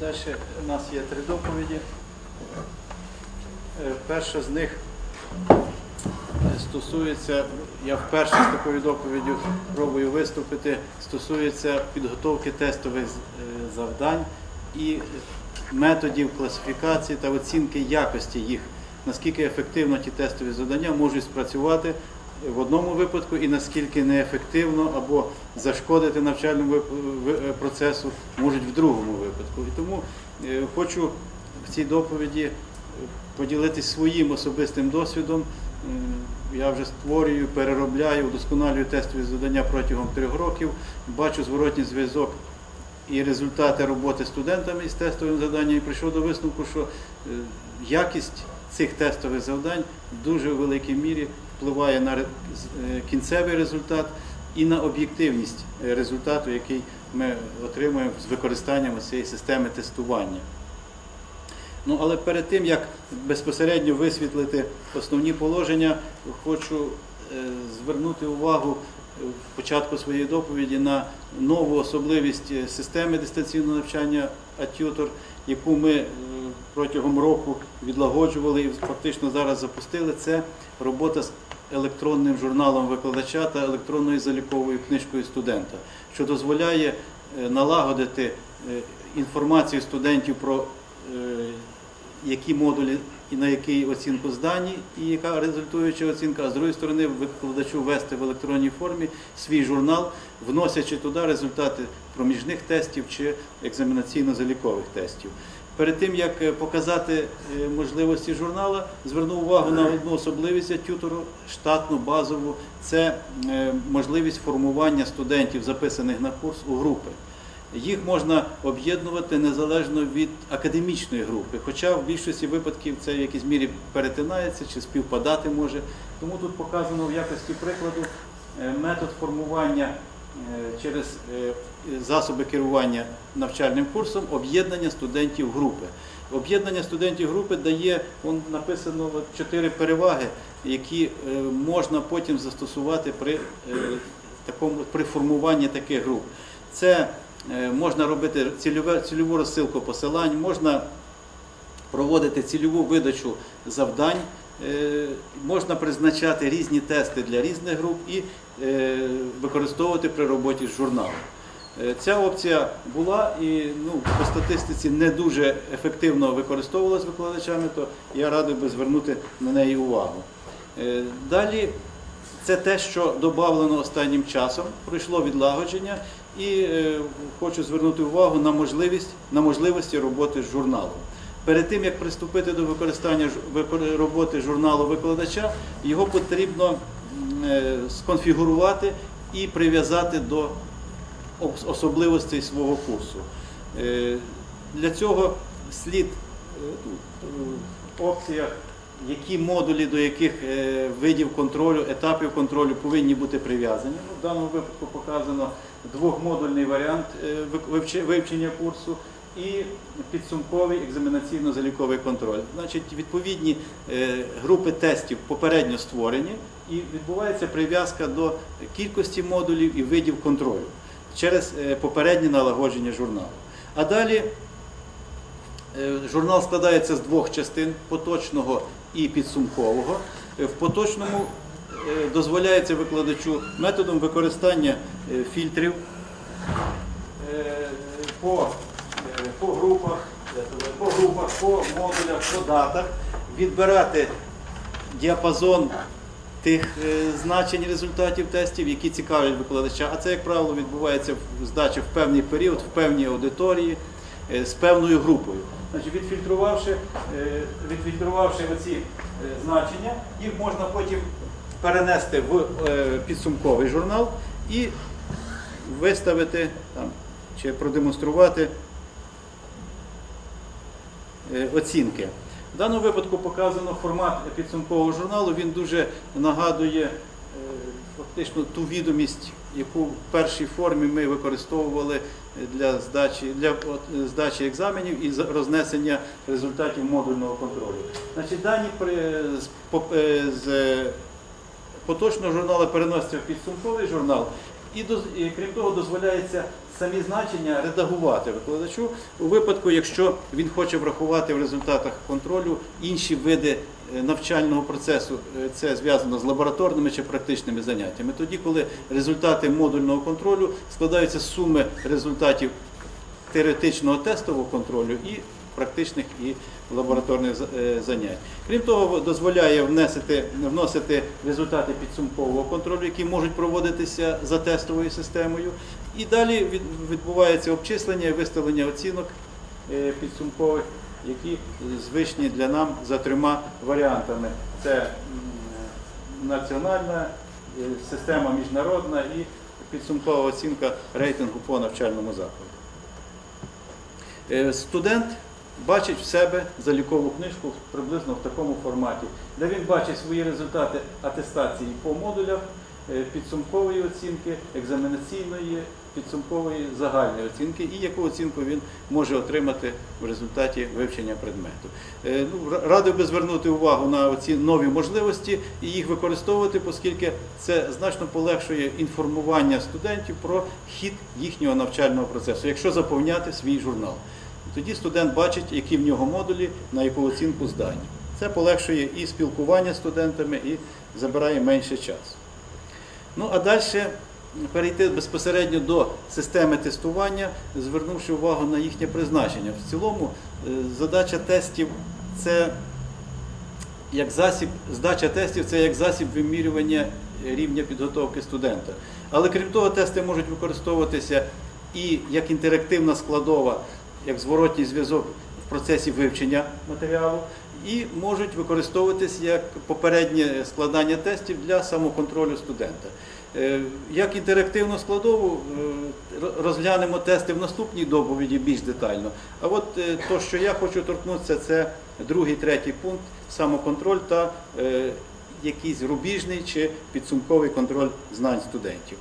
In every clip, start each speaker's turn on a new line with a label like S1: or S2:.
S1: Далі у нас є три доповіді. Е, Перша з них е, стосується, я вперше з такою доповіддю пробую виступити, стосується підготовки тестових е, завдань і методів класифікації та оцінки якості їх, наскільки ефективно ті тестові завдання можуть спрацювати в одному випадку і наскільки неефективно або зашкодити навчальному е, процесу можуть в другому випадку. І тому е, хочу в цій доповіді е, поділитись своїм особистим досвідом. Я вже створюю, переробляю, удосконалюю тестові завдання протягом трьох років. Бачу зворотній зв'язок і результати роботи студентами із тестовим завданням і прийшов до висновку, що якість цих тестових завдань в дуже великій мірі впливає на е, кінцевий результат і на об'єктивність е, результату, який ми отримуємо з використанням цієї системи тестування. Ну, але перед тим, як безпосередньо висвітлити основні положення, хочу е, звернути увагу в початку своєї доповіді на нову особливість системи дистанційного навчання Atutor, яку ми протягом року відлагоджували і фактично зараз запустили. Це робота з електронним журналом викладача та електронною заліковою книжкою студента, що дозволяє е, налагодити е, інформацію студентів про е, які модулі і на який оцінку здані, і яка результуюча оцінка, а з другої сторони викладачу ввести в електронній формі свій журнал, вносячи туди результати проміжних тестів чи екзаменаційно-залікових тестів. Перед тим як е, показати е, можливості журнала, звернув увагу на одну особливість тютору, штатну, базову, це е, можливість формування студентів, записаних на курс у групи. Їх можна об'єднувати незалежно від академічної групи, хоча в більшості випадків це в якійсь мірі перетинається чи співпадати може. Тому тут показано в якості прикладу метод формування через е, засоби керування навчальним курсом об'єднання студентів групи. Об'єднання студентів групи дає, вон написано чотири переваги, які е, можна потім застосувати при, е, такому, при формуванні таких груп. Це е, можна робити цільове, цільову розсилку посилань, можна проводити цільову видачу завдань, е, можна призначати різні тести для різних груп і е, використовувати при роботі з журналом. Е, Ця опція була і ну, по статистиці не дуже ефективно використовувалась викладачами, то я радий би звернути на неї увагу. Е, Далі це те, що додавлено останнім часом, пройшло відлагодження, і е, хочу звернути увагу на можливість на можливості роботи з журналом. Перед тим як приступити до використання роботи журналу викладача, його потрібно е, сконфігурувати і прив'язати до особливостей свого курсу. Е, Для цього слід е, е, опціях, які модулі до яких е, видів контролю, етапів контролю повинні бути прив'язані. Ну, В даному випадку показано двохмодульний варіант е, вивчення курсу і підсумковий екзаменаційно-заліковий контроль. Значить, відповідні е, групи тестів попередньо створені і відбувається прив'язка до кількості модулів і видів контролю через е, попереднє налагодження журналу. А далі е, журнал складається з двох частин поточного і підсумкового. Е, В поточному дозволяється викладачу методом використання фільтрів по, по групах, по групах, по модулях, по датах відбирати діапазон тих е, значень результатів тестів, які цікавлять викладача. А це, як правило, відбувається в здачі в певний період, в певній аудиторії е, з певною групою. Значить, відфільтрувавши, е, відфільтрувавши оці значення, їх можна потім перенести в підсумковий журнал і виставити там, чи продемонструвати оцінки. В даному випадку показано формат підсумкового журналу. Він дуже нагадує е, фактично ту відомість, яку в першій формі ми використовували для здачі, для е, здачі екзаменів і рознесення результатів модульного контролю. Значить, дані е, з поточного журналу переносяться в підсумковий журнал, і крім того, дозволяється самі значення редагувати викладачу у випадку, якщо він хоче врахувати в результатах контролю інші види е, навчального процесу, Е, це зв'язано з лабораторними чи практичними заняттями. Тоді, коли результати модульного контролю складаються з суми результатів теоретичного тестового контролю і практичних і лабораторних е, занять. Крім того, дозволяє внесити, вносити результати підсумкового контролю, які можуть проводитися за тестовою системою. І далі відбувається обчислення і виставлення оцінок е, підсумкових, які звичні для нам за трьома варіантами. Це національна е, система міжнародна і підсумкова оцінка рейтингу по навчальному закладу. Е, Студент бачить в себе залікову книжку приблизно в такому форматі, де він бачить свої результати атестації по модулях, підсумкової оцінки, екзаменаційної, підсумкової загальної оцінки і яку оцінку він може отримати в результаті вивчення предмету. Е, Ну, радив би звернути увагу на ці нові можливості і їх використовувати, оскільки це значно полегшує інформування студентів про хід їхнього навчального процесу, якщо заповняти свій журнал. Тоді студент бачить, які в нього модулі, на яку оцінку здані. Це полегшує і спілкування з студентами, і забирає менше часу. Ну а далі перейти безпосередньо до системи тестування, звернувши увагу на їхнє призначення. В цілому е, задача тестів це як засіб, здача тестів це як засіб вимірювання рівня підготовки студента. Але крім того, тести можуть використовуватися і як інтерактивна складова, як зворотній зв'язок в процесі вивчення матеріалу, і можуть використовуватися як попереднє складання тестів для самоконтролю студента. Е, Як інтерактивну складову е, розглянемо тести в наступній доповіді більш детально. А от е, то, що я хочу торкнутися, це другий, третій пункт самоконтроль та якийсь рубіжний чи підсумковий контроль знань студентів.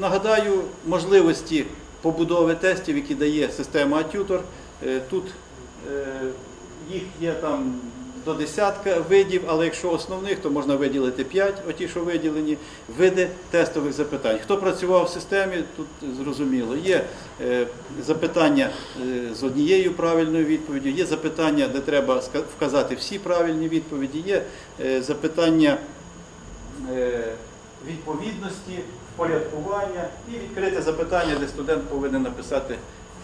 S1: Нагадаю можливості побудови тестів, які дає система. Е, Тут їх є там до десятка видів, але якщо основних, то можна виділити 5, оті, що виділені, види тестових запитань. Хто працював в системі, тут зрозуміло. Є е, запитання е, з однією правильною відповіддю, є запитання, де треба вказати всі правильні відповіді, є е, запитання е, відповідності, впорядкування і відкрите запитання, де студент повинен написати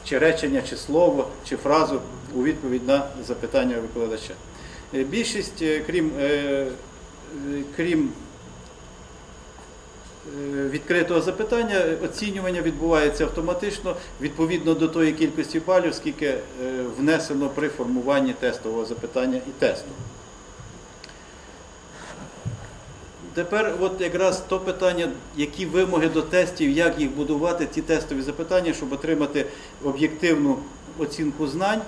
S1: чи речення, чи слово, чи фразу у відповідь на запитання викладача. Е, Більшість, е, крім, е, крім відкритого запитання, оцінювання відбувається автоматично відповідно до тої кількості балів, скільки внесено при формуванні тестового запитання і тесту. Тепер от якраз то питання, які вимоги до тестів, як їх будувати, ці тестові запитання, щоб отримати об'єктивну оцінку знань,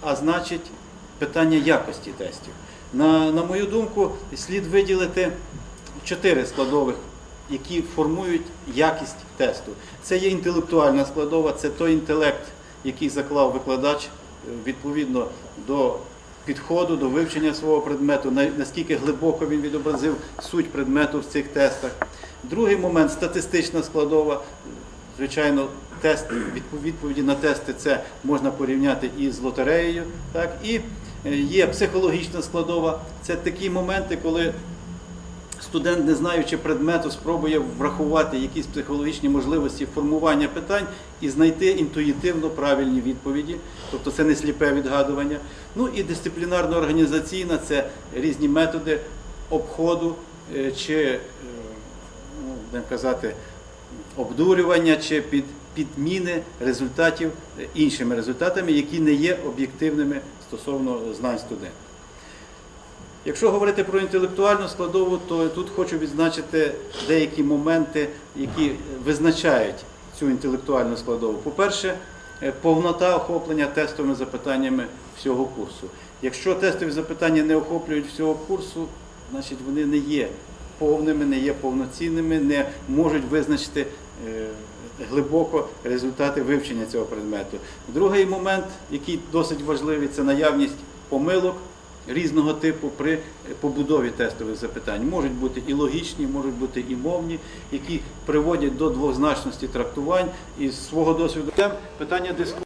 S1: а значить питання якості тестів. На, на мою думку, слід виділити чотири складових, які формують якість тесту. Це є інтелектуальна складова, це той інтелект, який заклав викладач е, відповідно до підходу, до вивчення свого предмету, на- наскільки глибоко він відобразив суть предмету в цих тестах. Другий момент статистична складова. Звичайно, тест, відповіді на тести це можна порівняти і з лотереєю. Так? І е, є психологічна складова. Це такі моменти, коли студент, не знаючи предмету, спробує врахувати якісь психологічні можливості формування питань і знайти інтуїтивно правильні відповіді, тобто це не сліпе відгадування. Ну і дисциплінарно-організаційна це різні методи обходу е, чи, е, ну, будемо казати, обдурювання чи під, підміни результатів е, іншими результатами, які не є об'єктивними стосовно знань студента. Якщо говорити про інтелектуальну складову, то тут хочу відзначити деякі моменти, які визначають цю інтелектуальну складову. По-перше, е, повнота охоплення тестовими запитаннями всього курсу. Якщо тестові запитання не охоплюють всього курсу, значить вони не є повними, не є повноцінними, не можуть визначити е, глибоко результати вивчення цього предмету. Другий момент, який досить важливий, це наявність помилок різного типу при побудові тестових запитань. Можуть бути і логічні, можуть бути і мовні, які приводять до двозначності трактувань. І з свого досвіду питання дискусії.